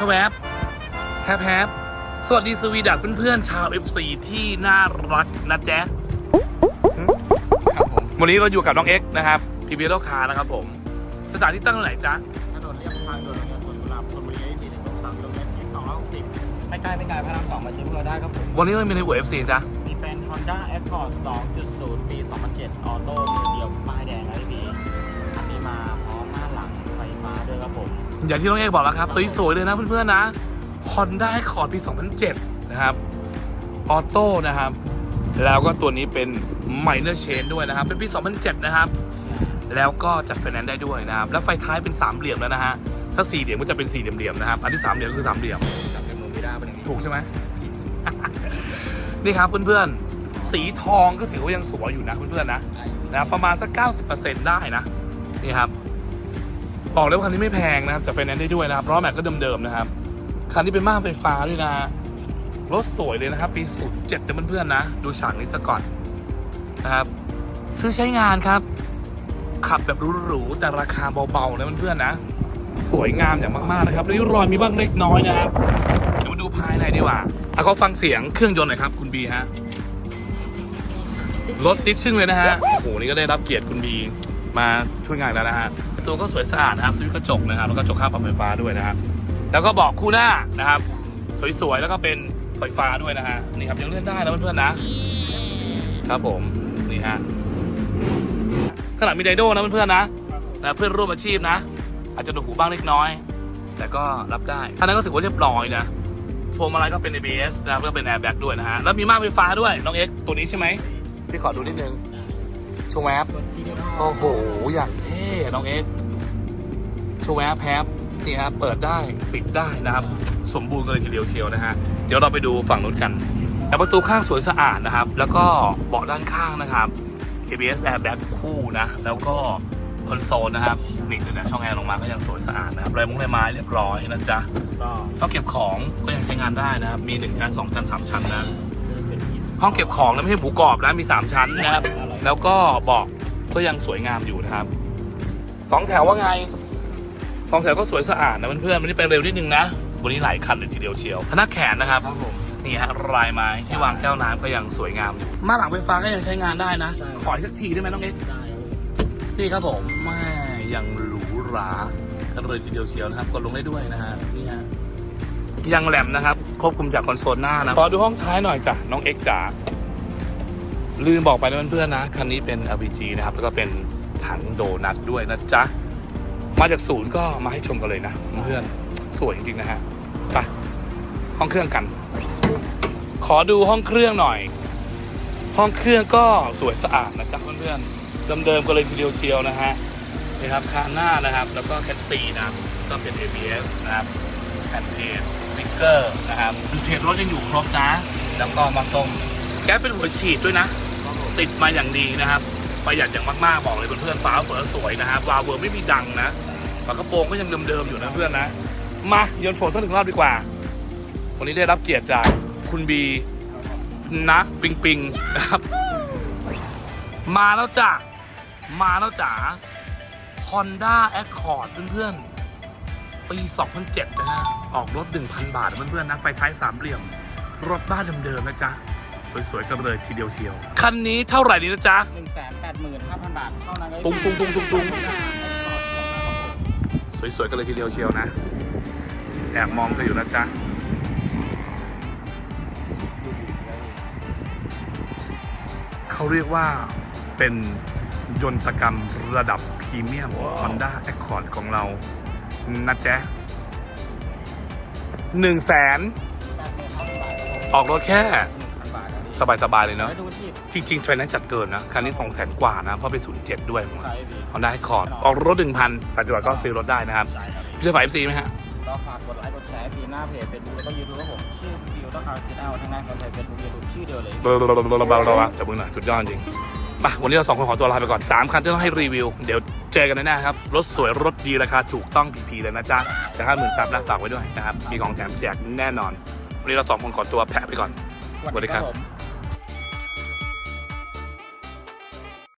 ชวบแฮปแฮปสวัสดีสวีดัตเพื่อนๆชาว FC ที่น่ารักนะแจ๊ะครับผมวันนี้เราอยู่กับน้องเอ็กซ์นะครับพีพีโรคานะครับผมสถานที่ตั้งที่ไหนจ๊ะถนนเรียบทางด่วนโรงเรียนสวนกุหลาบชลบุรีที่หนึ่งสามกิโลเมตรที่สองร้อยหกสิบไม่ไกลไม่ไกลพระรามสองมาเจอพวกเราได้ครับผมวันนี้เรามีในหัว FC จ๊ะมีเป็น Honda Accord 2.0 ปี 2007 ออโต้มือเดียวป้ายแดง อย่างที่น้องเอกบอกแล้วครับ สวยๆเลยนะเพื่อนๆนะ Honda Accord ปี 2007 นะครับ ออโต้นะครับ แล้วก็ตัวนี้เป็น Minor Change ด้วยนะครับ เป็นปี 2007 นะครับ แล้วก็จัดไฟแนนซ์ได้ด้วยนะครับ แล้วไฟท้ายเป็นสามเหลี่ยมแล้วนะฮะ ถ้าสี่เหลี่ยมก็จะเป็นสี่เหลี่ยมๆนะครับ อันที่สามเหลี่ยมก็คือสามเหลี่ยมจับเป็นมือไม่ได้เป็นอย่างนี้ถูกใช่ไหม นี่ครับเพื่อนๆ สีทองก็ถือว่ายังสวยอยู่นะเพื่อนๆนะนะครับประมาณสัก 90%ได้นะ นี่ครับ บอกเลยว่าคันนี้ไม่แพงนะครับจะไฟแนนซ์ได้ด้วยนะครับล้อแม็กก็เดิมๆนะครับคันนี้เป็นม่านไฟฟ้าด้วยนะรถสวยเลยนะครับ ปี 07แต่เพื่อนๆนะ ดูฉากนี้ซะก่อนนะครับ ซื้อใช้งานครับ ขับแบบหรูๆแต่ราคาเบาๆนะเพื่อนๆนะ สวยงามอย่างมากๆนะครับริ้วรอยมีบ้างเล็กน้อยนะครับเดี๋ยวมาดูภายในดีกว่าเอาเขาฟังเสียงเครื่องยนต์หน่อยครับ คุณบีฮะรถติดชึ่งเลยนะฮะโอ้โหนี่ก็ได้รับเกียรติคุณบีมาช่วยงานแล้วนะฮะ ตัวก็สวยสะอาดนะครับสวิตช์กระจกนะครับแล้วก็จกข้างปรับไฟฟ้าด้วยนะครับแล้วก็บอกคู่หน้านะครับ สวยๆแล้วก็เป็นไฟฟ้าด้วยนะฮะนี่ครับยังเลื่อนได้นะเพื่อนๆนะครับผมนี่ฮะขนาดมีไดโดนะเพื่อนๆนะนะเพื่อนร่วมอาชีพนะ อาจจะดูหูบ้างเล็กน้อย แต่ก็รับได้ท่านั้นก็ถือว่าเรียบร้อยนะพวงมาลัยก็เป็น ABS นะครับแล้วก็เป็น airbag ด้วยนะฮะแล้วมีม่านไฟฟ้าด้วยน้องเอ็กตัวนี้ใช่ไหมพี่ขอดูนิดนึงชว์แวบส่วนทีเดียวโอ้โหอย่างเท่น้องเอ็ก ชว์แวบแพบนี่ฮะเปิดได้ปิดได้นะครับ สมบูรณ์กันเลยทีเดียวเชียวนะฮะเดี๋ยวเราไปดูฝั่งนู้นกันแต่ประตูข้างสวยสะอาดนะครับ แล้วก็เบาะด้านข้างนะครับ ABS airbag คู่นะ แล้วก็คอนโซลนะครับ นี่เลยนะช่องแอร์ลงมาก็ยังสวยสะอาดนะครับไรมุ้งไรไม้เรียบร้อยนะจ๊ะก็เก็บของก็ยังใช้งานได้นะครับ มี1ชั้น2ชั้น3ชั้นนะห้องเก็บของแล้วไม่ใช่หมูกรอบนะมี 3 ชั้นนะครับ แล้วก็เบอกก็ยังสวยงามอยู่นะครับสองแถวว่าไง สองแถวก็สวยสะอาดนะเพื่อนๆวันนี้ไปเร็วนิดนึงนะ วันนี้หลายคันเลยทีเดียวเชียวพนักแขนนะครับครับผมนี่ฮะลายไม้ที่วางแก้วน้ำก็ยังสวยงามอยู่มาหลังไฟฟ้าก็ยังใช้งานได้นะใช่ขออีกสักทีได้ไหมน้องเอ็กซ์ได้ครับผมนี่ครับผมแม่ยังหรูหรากันเลยทีเดียวเชียวนะครับกดลงได้ด้วยนะฮะนี่ฮะยังแหลมนะครับ ควบคุมจากคอนโซลหน้านะขอดูห้องท้ายหน่อยจ้ะน้องเอ็กซ์จ๋าลืมบอกไปนะเพื่อนๆนะ คันนี้เป็น LPG นะครับ แล้วก็เป็นถังโดนัทด้วยนะจ๊ะ มาจากศูนย์ก็มาให้ชมกันเลยนะเพื่อนสวยจริงๆนะฮะไปห้องเครื่องกัน ขอดูห้องเครื่องหน่อย ห้องเครื่องก็สวยสะอาดนะจ๊ะเพื่อนๆเดิมๆก็เลยทีเดียวเชียวนะฮะนี่ครับคานหน้านะครับ แล้วก็แคสซีนะครับก็เป็น ABS นะครับแผ่นเพจวิกเกอร์นะครับเพจรถยังอยู่ครบนะ แล้วก็มาตรงแก๊สเป็นหัวฉีดด้วยนะ ติดมาอย่างดีนะครับประหยัดอย่างมากๆบอกเลยเพื่อนๆฟ้าเปิดสวยนะครับวาวเวอร์ไม่มีดังนะ ฝากระโปรงก็ยังเดิมๆอยู่นะเพื่อนนะ มาเยินโฉมสักหนึ่งรอบดีกว่า วันนี้ได้รับเกียรติจากคุณบีนะปิงปิงนะครับ มาแล้วจ้ะมาแล้วจ๋า Honda Accord เพื่อนๆ ปี 2007 นะฮะ ออกรถ 1,000 บาทเพื่อนๆนะไฟท้ายสามเหลี่ยม รถบ้านเดิมๆนะจ๊ะ สวยๆกันเลยทีเดียวเชียว คันนี้เท่าไหร่ดีนะจ๊ะหนึ่งแสนแปดหมื่นห้าพันบาท เท่านั้นเลย ตุ้งตุ้งตุ้งตุ้งตุ้ง สวยๆกันเลยทีเดียวเชียวนะ แอบมองเธออยู่นะจ๊ะเขาเรียกว่าเป็นยนตกรรมระดับพรีเมียม Honda Accord ของเรา นะจ๊ะหนึ่งแสนแปดหมื่นห้าพันบาทครับผมออกรถแค่ สบายๆเลยเนาะไปดูที่จริงๆไฟแนนซ์จัดเกินนะ คันนี้2 0 0 0 0 0กว่านะ เพราะเป็น07ด้วยใช่พี่ Honda Accord ออกรถ1,000ปัจจุบันก็ซื้อรถได้นะครับใช่ครับพี่พี่จะฝ่าย FC ไหมฮะ ก็ฝากกดไลค์กดแชร์ฟีหน้าเพจเป็นดูแล้วก็ยูทูบครับผมชื่อฟิวต้องคาร์คิดเอาทั้งนั้นคนไทยเป็นดูยูทูบชื่อเดียวเลยเบลอๆๆๆๆๆแต่มึงหน่อยสุดยอดจริงไปวันนี้เราสองคนขอตัวลาไปก่อน 3 คันที่ต้องให้รีวิว เดี๋ยวเจอกันแน่ๆครับ รถสวยรถดีราคาถูกต้องพีๆเลยนะจ๊ะแต่ห้าหมื่นซับแล้วฝากไว้ด้วยนะครับ มีของแถมแจกแน่นอน วันนี้เราสองคนขอตัวแพะไปก่อน สวัสดีครับผม